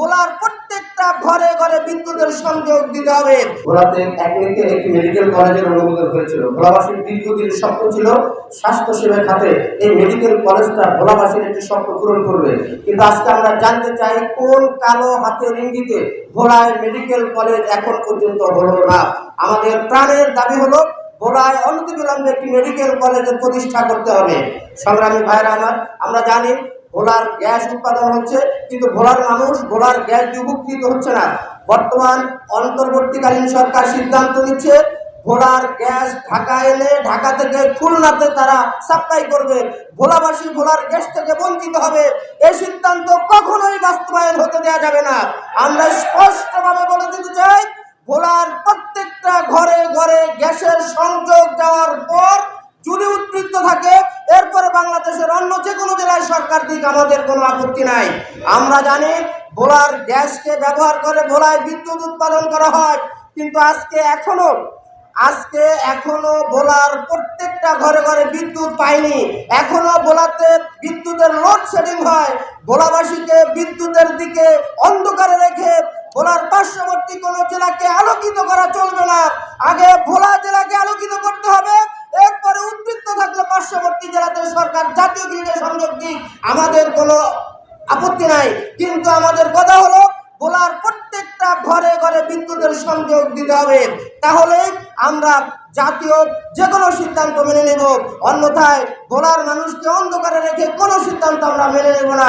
ভোলার প্রত্যেকটা ঘরে ঘরে বিদ্যুতের সংযোগ দিতে হবে। ভোলাতে একদিকে একটি মেডিকেল কলেজের অনুমোদন হয়েছিল। ভোলাবাসীর দীর্ঘদিনের স্বপ্ন ছিল স্বাস্থ্য সেবা খাতে এই মেডিকেল কলেজটা ভোলাবাসীর একটি স্বপ্ন পূরণ করবে। কিন্তু আজকে আমরা জানতে চাই, কোন কালো হাতের ইঙ্গিতে ভোলায় মেডিকেল কলেজ এখন পর্যন্ত হলো না? আমাদের প্রাণের দাবি হলো, ভোলায় অনতিবিলম্বে একটি মেডিকেল কলেজের প্রতিষ্ঠা করতে হবে। সংগ্রামী ভাইরা আমার, আমরা জানি ভোলার গ্যাস উৎপাদন হচ্ছে, কিন্তু ভোলার মানুষ ভোলার গ্যাস দিয়ে উপকৃত হচ্ছে না। বর্তমান অন্তর্বর্তীকালীন সরকার সিদ্ধান্ত নিচ্ছে, ভোলার গ্যাস ঢাকা এলে ঢাকা থেকে খুলনাতে তারা সাপ্লাই করবে। ভোলাবাসী ভোলার গ্যাস থেকে বঞ্চিত হবে। এই সিদ্ধান্ত কখনোই বাস্তবায়ন হতে দেওয়া যাবে না। আমরা স্পষ্টভাবে বলে দিতে চাই, ভোলার প্রত্যেকটা ঘরে ঘরে গ্যাসের সংযোগ দেওয়ার পর যদি উদ্বৃত্ত থাকে সরকার দিক আমাদের কোনো আপত্তি নাই। আমরা জানি ভোলার গ্যাসকে ব্যবহার করে ভোলায় বিদ্যুৎ উৎপাদন করা হয়, কিন্তু আজকে এখনও আজকে এখনও ভোলার প্রত্যেকটা ঘরে ঘরে বিদ্যুৎ পায়নি। এখনও ভোলাতে বিদ্যুতের লোড শেডিং হয়। ভোলাবাসীকে বিদ্যুতের দিকে অন্ধকারে রেখে ভোলার পার্শ্ববর্তী কোনো জেলাকে আলোকিত করা চলবে না। আগে ভোলা জেলাকে পার্শ্ববর্তী জেলাতে সরকার, জাতীয় গ্রিডে সংযোগ দিক আমাদের কোনো আপত্তি নাই। কিন্তু আমাদের কথা হলো, বোলার প্রত্যেকটা ঘরে ঘরে বিদ্যুতের সংযোগ দিতে হবে। তাহলে আমরা জাতীয় যে কোনো সিদ্ধান্ত মেনে নেব। অন্যথায় বোলার মানুষকে অন্ধকারে রেখে কোনো সিদ্ধান্ত আমরা মেনে নেব না।